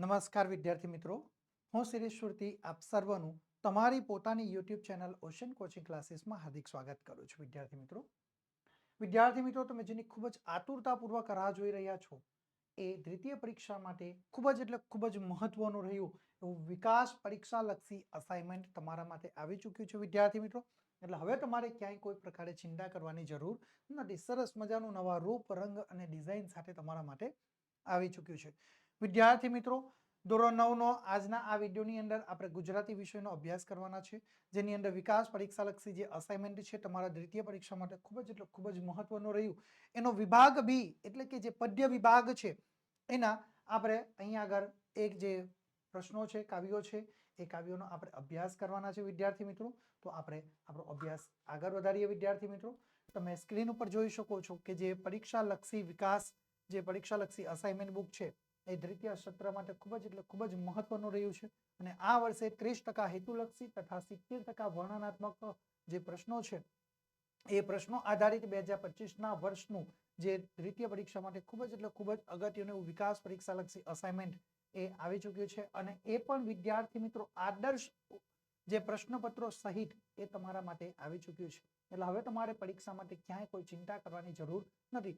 નમસ્કાર વિદ્યાર્થી મિત્રો. હું શિરીષ શ્રુતિ આપ સર્વનું તમારી પોતાની યુટ્યુબ ચેનલ ઓશન કોચિંગ ક્લાસીસમાં હાર્દિક સ્વાગત કરું છું વિદ્યાર્થી મિત્રો. વિદ્યાર્થી મિત્રો, તમે જેની ખૂબ જ આતુરતાપૂર્વક રાહ જોઈ રહ્યા છો, એ દ્વિતીય પરીક્ષા માટે ખૂબ જ એટલે ખૂબ જ મહત્વનું રહ્યું એવું વિકાસ પરીક્ષા લક્ષી અસાઇનમેન્ટ તમારા માટે આવી ચૂક્યું છે વિદ્યાર્થી મિત્રો. એટલે હવે તમારે ક્યાંય કોઈ પ્રકારે ચિંતા કરવાની જરૂર નથી. સરસ મજાનું નવા રૂપ, રંગ અને ડિઝાઇન સાથે તમારા માટે આવી ચૂક્યું છે. વિદ્યાર્થી મિત્રો, ધોરણ નવનો આજના આ વિડીયોની અંદર આપણે ગુજરાતી વિષયનો અભ્યાસ કરવાના છે, જેની અંદર વિકાસ પરીક્ષાલક્ષી જે અસાઇનમેન્ટ છે તમારા દ્વિતીય પરીક્ષા માટે ખૂબ જ એટલે ખૂબ જ મહત્વનું રહ્યું. એનો વિભાગ બી, એટલે કે જે પદ્ય વિભાગ છે, એના આપણે અહીંયા આગળ એક જે પ્રશ્નો છે, કાવ્યો છે, એ કાવ્યોનો આપણે અભ્યાસ કરવાના છે વિદ્યાર્થી મિત્રો. તો આપણે આપણો અભ્યાસ આગળ વધારીએ વિદ્યાર્થી મિત્રો. તમે સ્ક્રીન ઉપર જોઈ શકો છો કે જે પરીક્ષાલક્ષી વિકાસ, જે પરીક્ષાલક્ષી અસાઇનમેન્ટ બુક છે એ દ્વિતીય સત્ર માટે ખૂબ જ એટલે ખૂબ જ મહત્વનું રહ્યું છે. અને આ વર્ષે ત્રીસ ટકા હેતુલક્ષી તથા સિત્તેર ટકા વર્ણનાત્મક જે પ્રશ્નો છે, એ પ્રશ્નો આધારિત બે હજાર પચીસના વર્ષનું જે દ્વિતીય પરીક્ષા માટે ખૂબ જ એટલે ખૂબ જ અગત્યનું વિકાસ પરીક્ષાલક્ષી અસાઇનમેન્ટ એ આવી ચૂક્યું છે. અને એ પણ વિદ્યાર્થી મિત્રો આદર્શ જે પ્રશ્નપત્રો સહિત એ તમારા માટે આવી ચૂક્યું છે. એટલે હવે તમારે પરીક્ષા માટે ક્યાંય કોઈ ચિંતા કરવાની જરૂર નથી.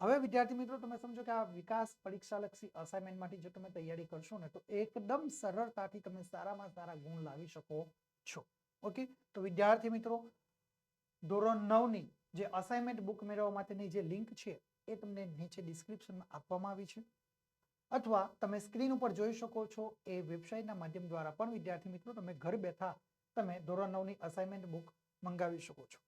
હવે વિદ્યાર્થી મિત્રો, તમે સમજો કે આ વિકાસ પરીક્ષાલક્ષી અસાઇનમેન્ટમાંથી જો તમે તૈયારી કરશો ને, તો એકદમ સરળતાથી તમે સારામાં સારા ગુણ લાવી શકો છો. ઓકે? તો વિદ્યાર્થી મિત્રો, ધોરણ નવની જે અસાઇનમેન્ટ બુક મેળવવા માટેની જે લિંક છે, એ તમને નીચે ડિસ્ક્રિપ્શનમાં આપવામાં આવી છે. અથવા તમે સ્ક્રીન ઉપર જોઈ શકો છો, એ વેબસાઇટના માધ્યમ દ્વારા પણ વિદ્યાર્થી મિત્રો, તમે ઘર બેઠા તમે ધોરણ નવની અસાઇનમેન્ટ બુક મંગાવી શકો છો.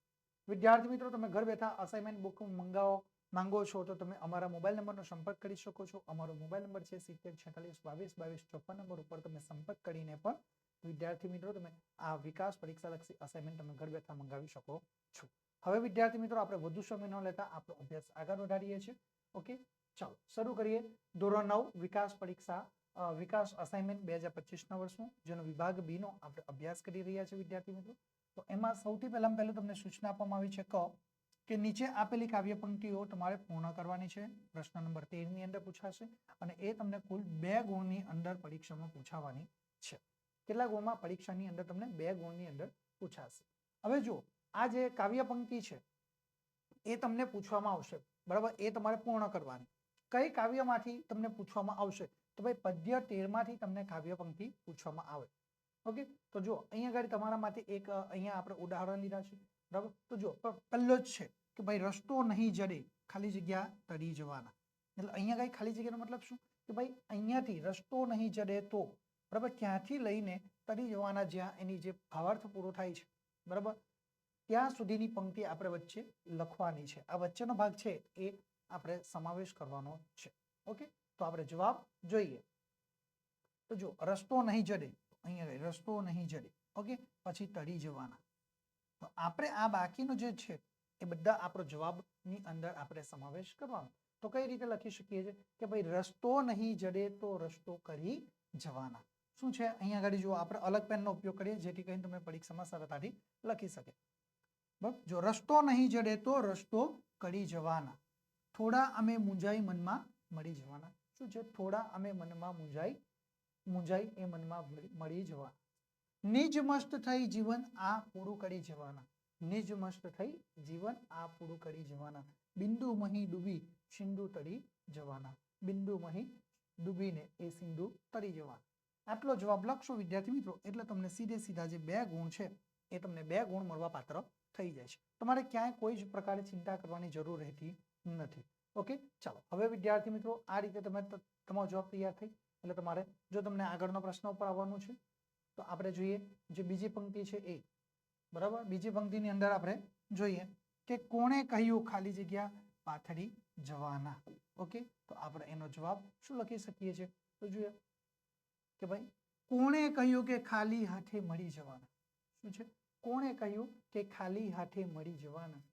વિદ્યાર્થી મિત્રો, તમે ઘર બેઠા અસાઇનમેન્ટ બુક મંગાવો માંગો છો તો તમે અમારા મોબાઈલ નંબરનો સંપર્ક કરી શકો છો. અમારો મોબાઈલ નંબર છે સિત્તેર છેતાલીસ બાવીસ બાવીસ ચોપન નંબર ઉપર તમે સંપર્ક કરીને પણ વિદ્યાર્થી મિત્રો તમે આ વિકાસ પરીક્ષાલક્ષી અસાઇનમેન્ટ તમે ઘર બેઠા મંગાવી શકો છો. હવે વિદ્યાર્થી મિત્રો આપણે વધુ સમય ન લેતા આપણો અભ્યાસ આગળ વધારીએ છીએ. ઓકે? ચાલો, શરૂ કરીએ. ધોરણ નવ, વિકાસ પરીક્ષા. વિકાસ અસાઇનમેન્ટ બે હજાર પચીસના વર્ષનું, જેનો વિભાગ બી નો આપણે અભ્યાસ કરી રહ્યા છીએ વિદ્યાર્થી મિત્રો. તો એમાં સૌથી પહેલાં પહેલું તમને સૂચના આપવામાં આવી છે ક. કે નીચે આપેલી કાવ્ય પંક્તિઓ તમારે પૂર્ણ કરવાની છે. પ્રશ્ન નંબર તેરની અંદર પૂછાશે અને એ તમને કુલ બે ગુણની અંદર પરીક્ષામાં પૂછાવાની છે. કેટલા ગુણમાં પરીક્ષાની અંદર તમને બે ગુણની અંદર પૂછાશે? હવે જુઓ, આ જે કાવ્ય પંક્તિ છે, એ તમને પૂછવામાં આવશે. બરાબર? એ તમારે પૂર્ણ કરવાની. કઈ કાવ્યમાંથી તમને પૂછવામાં આવશે? તો ભાઈ પદ્ય તેરમાંથી તમને કાવ્ય પંક્તિ પૂછવામાં આવે. ઓકે તો જો અહીંયા આગળ તમારા માટે એક અહીંયા આપણે ઉદાહરણ લીધા છે. બરાબર? તો જો પહેલો જ છે કે ભાઈ રસ્તો નહીં જડે, ખાલી જગ્યા તરી જવાના. એટલે અહીંયા કઈ ખાલી જગ્યાનો મતલબ શું? કે ભાઈ અહીંયાથી રસ્તો નહીં જડે તો, બરાબર? ત્યાંથી લઈને તરી જવાના જ્યાં એની જે ભાવાર્થ પૂરો થાય છે. બરાબર? ત્યાં સુધીની પંક્તિ આપણે વચ્ચે લખવાની છે. આ વચ્ચેનો ભાગ છે એ આપણે સમાવેશ કરવાનો છે. ઓકે તો આપણે જવાબ જોઈએ. તો જો રસ્તો નહીં જડે અહીંયા રસ્તો નહીં જડે, ઓકે? પછી તળી જવાના. તો આપણે આ બાકીનો જે છે, એ બધા આપણો જવાબની અંદર આપણે સમાવેશ કરવાનો. તો કઈ રીતે લખી શકીએ છીએ કે ભાઈ રસ્તો નહીં જડે તો રસ્તો કરી જવાના. શું છે? અહીંયા આગળ જો આપણે અલગ પેનનો ઉપયોગ કરીએ, જેથી કરીને તમે પરીક્ષામાં સરળતાથી લખી શકે. બરાબર? જો રસ્તો નહીં જડે તો રસ્તો કરી જવાના. થોડા અમે મૂંઝાઈ મનમાં મળી જવાના. શું છે? થોડા અમે મનમાં મૂંઝાઈ મૂંઝાઈ એ મનમાં મળી- જવા. નિજ મસ્ત થઈ જીવન આ પૂરું કરી જવાના. નિજ મસ્ત થઈ જીવન આ પૂરું કરી જવાના. બિંદુ મહી ડૂબી સિંધુ તરી જવાના. બિંદુ મહી ડૂબીને એ સિંધુ તરી જવાના. આટલો જવાબ લખશો વિદ્યાર્થી મિત્રો, એટલે તમને સીધે સીધા જે બે ગુણ છે, એ તમને બે ગુણ મળવા પાત્ર થઈ જાય છે. તમારે ક્યાંય કોઈ જ પ્રકારે ચિંતા કરવાની જરૂર રહેતી નથી. ઓકે? ચાલો, હવે વિદ્યાર્થી મિત્રો, આ રીતે તમે તમારો જવાબ તૈયાર થઈ એટલે તમારે જો તમને આગળનો પ્રશ્ન ઉપર આવવાનું છે, તો આપણે જોઈએ જે બીજી પંક્તિ છે એ. બરાબર? બીજી પંક્તિની અંદર આપણે જોઈએ કે કોણે કહ્યું ખાલી જગ્યા પાથરી જવાના. ઓકે? તો આપણે એનો જવાબ શું લખી શકીએ છીએ? તો જોઈએ કે ભાઈ, કોણે કહ્યું કે ખાલી હાથે મળી જવાના? શું છે? કોણે કહ્યું કે ખાલી હાથે મળી જવાના?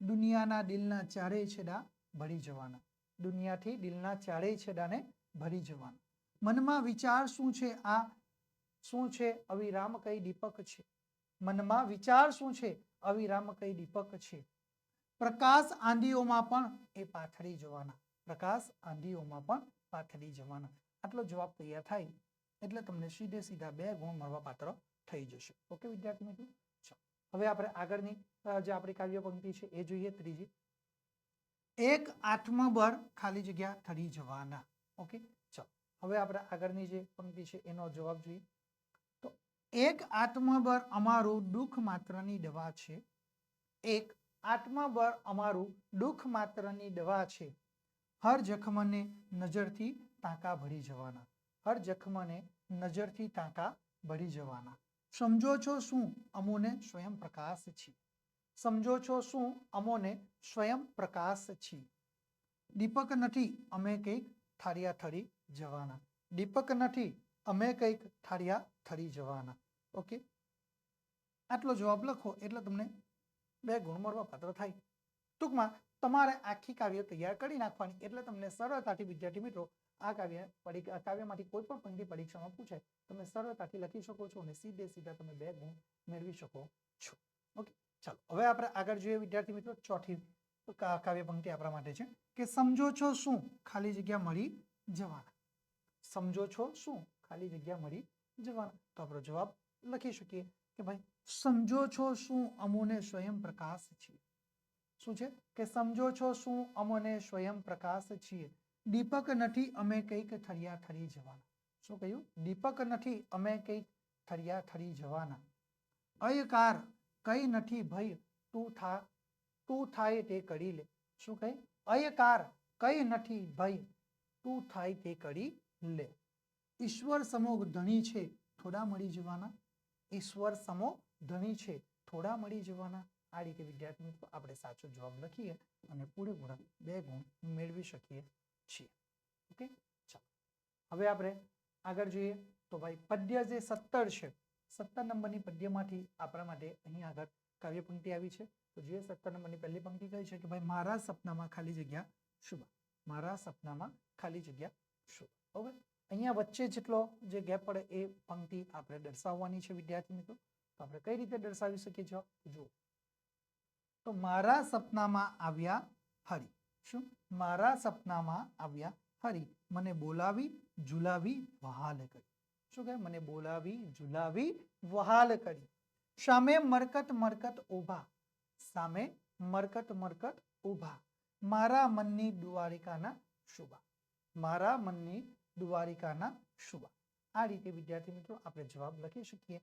દુનિયાના દિલના ચારેય છેડા ભરી જવાના. દુનિયાથી દિલના ચારેય છેડાને ભરી જવાના. મનમાં વિચાર શું છે? આ શું છે? અવિરામ કઈ દીપક છે? મનમાં વિચાર શું છે? અવિરામ કઈ દીપક છે? પ્રકાશ આંધીઓમાં પણ એ પાથરી જવાના. પ્રકાશ આંધીઓમાં પણ પાથરી જવાના. આટલો જવાબ તૈયાર થાય એટલે તમને સીધે સીધા બે ગુણ મળવા પાત્ર થઈ જશે. ઓકે વિદ્યાર્થી મિત્રો? હવે આપણે આગળની જે આપણી કાવ્ય પંક્તિ છે એ જોઈએ ત્રીજી. એક આત્મબળ ખાલી જગ્યા થડી જવાના. ઓકે? હવે આપણે આગળની જે પંક્તિ છે, એનો જવાબ જોઈએ. તો એક આત્મબળ અમારું દુઃખ માત્રની દવા છે. એક આત્મબળ અમારું દુઃખ માત્રની દવા છે. હર જખમને નજરથી તાંકા ભરી જવાના. હર જખમને નજરથી ટાંકા ભરી જવાના. સમજો છો શું? અમોને સ્વયં પ્રકાશ છે. સમજો છો શું? અમોને સ્વયં પ્રકાશ છે. દીપક નથી, અમે કંઈક થાળિયા ઠરી જવાના. દીપક નથી, અમે કંઈક થાળિયા ઠરી જવાના. ઓકે? આટલો જવાબ લખો એટલે તમને બે ગુણ મળવા પાત્ર થાય. ટૂંકમાં, તમારે આખી કાવ્ય તૈયાર કરી નાખવાની એટલે તમને સરળતાથી વિદ્યાર્થી મિત્રો આ કાવ્ય કાવ્યમાંથી કોઈ પણ પંક્તિ પરીક્ષામાં પૂછાય, તમે સરળતાથી લખી શકો છો અને સીધે સીધા તમે બે ગુણ મેળવી શકો છો. ઓકે? ચાલો, હવે આપણે આગળ જોઈએ વિદ્યાર્થી મિત્રો ચોથી કાવ્ય પંક્તિ આપણા માટે છે કે સમજો છો શું? ખાલી જગ્યા મળી જવાના. સમજો છો? શું? ખાલી જગ્યા મળી? જવાના. તો આપણો જવાબ લખી શકીએ કે ભાઈ, સમજો છો શું અમોને સ્વયં પ્રકાશ છીએ? શું છે? કે સમજો છો શું અમોને સ્વયં પ્રકાશ છીએ? દીપક નથી, અમે કંઈક થરિયા થરી જવાના. શું કહ્યું? દીપક નથી, અમે કંઈક થરિયા થરી જવાના. અયકાર કઈ નથી ભય તું થા, તું થાય તે કરી લે. શું કહે? અયકાર કઈ નથી ભય તું થાય તે કરી લે. ઈશ્વર સમો ધણી છે, થોડા મળી જવાના. ઈશ્વર સમો ધણી છે, થોડા મળી જવાના. આ રીતે વિદ્યાર્થી મિત્રો, આપણે સાચો જવાબ લખીએ અને પૂરેપૂરા બે ગુણ મેળવી શકીએ છીએ. ઓકે? ચાલો. હવે આપણે આગળ જોઈએ. તો ભાઈ, પદ્ય જે સત્તર છે, સત્તર નંબરની પદ્યમાંથી આપણા માટે અહીં આગળ કાવ્ય પંક્તિ આવી છે. તો જોઈએ સત્તર નંબરની પહેલી પંક્તિ કઈ છે કે ભાઈ, મારા સપનામાં ખાલી જગ્યા શુભ મારા સપનામાં ખાલી જગ્યા વચ્ચે જેટલો જે ગેપ પડે એ પંક્તિ આપણે દર્શાવવાની છે, વિદ્યાર્થી મિત્રો. તો આપણે કઈ રીતે દર્શાવી શકીએ છીએ જુઓ. તો મારા સપનામાં આવ્યા હરી શું? મારા સપનામાં આવ્યા હરી મને બોલાવી, ઝુલાવી, વહાલ કરી. શું કહે? મને બોલાવી, ઝુલાવી, વહાલ કરી. સામે મરકત મરકત ઊભા. સામે મરકત મરકત ઊભા. મારા મનની દ્વારિકાના શુભા. મારા મનની દ્વારિકાના શુભા. આ રીતે વિદ્યાર્થી મિત્રો આપણે જવાબ લખી શકીએ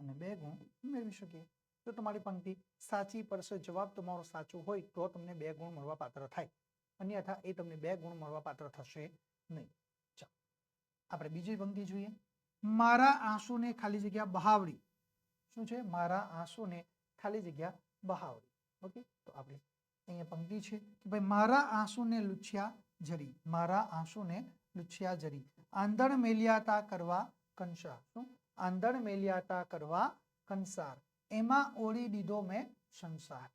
અને બે ગુણ મેળવી શકીએ. જો તમારી પંક્તિ સાચી પડશે, જવાબ તમારો સાચો હોય, તો તમને બે ગુણ મળવા પાત્ર થાય. અન્યથા એ તમને બે ગુણ મળવા પાત્ર થશે નહીં. ચાલો, આપણે બીજી પંક્તિ જોઈએ. મારા આંસુને ખાલી જગ્યા બહાવડી. શું છે? મારા આંસુને ખાલી જગ્યા બહાવડી. ઓકે? તો આપણે અહીંયા પંક્તિ છે કે ભાઈ, મારા આંસુને લૂછ્યા જરી, મારા આંસુને લૂછ્યા જરી. આંધણ મેલિયાતા કરવા કંસાર. શું? આંધણ મેલિયાતા કરવા કંસાર. એમાં ઓળી દીધો મેં સંસાર.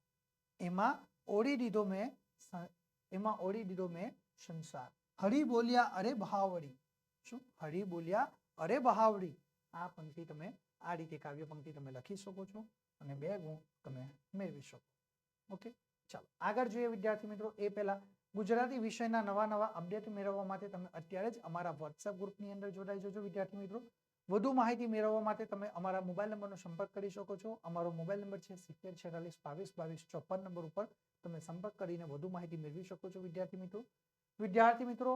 એમાં ઓળી દીધો મેં એમાં ઓળી દીધો મેં સંસાર. હરી બોલ્યા અરે બહાવડી. શું? હરી બોલ્યા અરે બહાવડી. આ પંક્તિ તમે, આ રીતે કાવ્ય પંક્તિ તમે લખી શકો છો અને બે ગુણ તમે મેળવી શકો. ઓકે? ચાલો, આગળ જોઈએ વિદ્યાર્થી મિત્રો, એ પહેલા ગુજરાતી વિષયના નવા નવા અપડેટ મેળવવા માટે તમે અત્યારે જ અમારા વોટ્સએપ ગ્રુપની અંદર જોડાઈ જજો વિદ્યાર્થી મિત્રો. વધુ માહિતી મેળવવા માટે તમે અમારા મોબાઈલ નંબરનો સંપર્ક કરી શકો છો. અમારો મોબાઈલ નંબર છે સિત્તેર છેતાલીસ બાવીસ બાવીસ ચોપન નંબર ઉપર તમે સંપર્ક કરીને વધુ માહિતી મેળવી શકો છો વિદ્યાર્થી મિત્રો. વિદ્યાર્થી મિત્રો,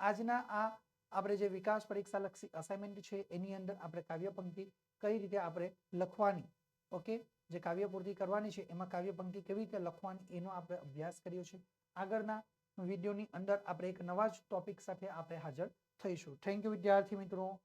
આજના આ આપણે જે વિકાસ પરીક્ષા લક્ષી અસાઇનમેન્ટ છે, એની અંદર આપણે કાવ્ય પંક્તિ કઈ રીતે આપણે લખવાની ઓકે જે કાવ્ય પૂર્તિ કરવાની છે, એમાં કાવ્ય પંક્તિ કેવી રીતે લખવાની, એનો આપણે અભ્યાસ કર્યો છે. આગળના વિડીયોની અંદર આપણે એક નવા જ ટોપિક સાથે આપણે હાજર થઈશું. થેન્ક યુ વિદ્યાર્થી મિત્રો.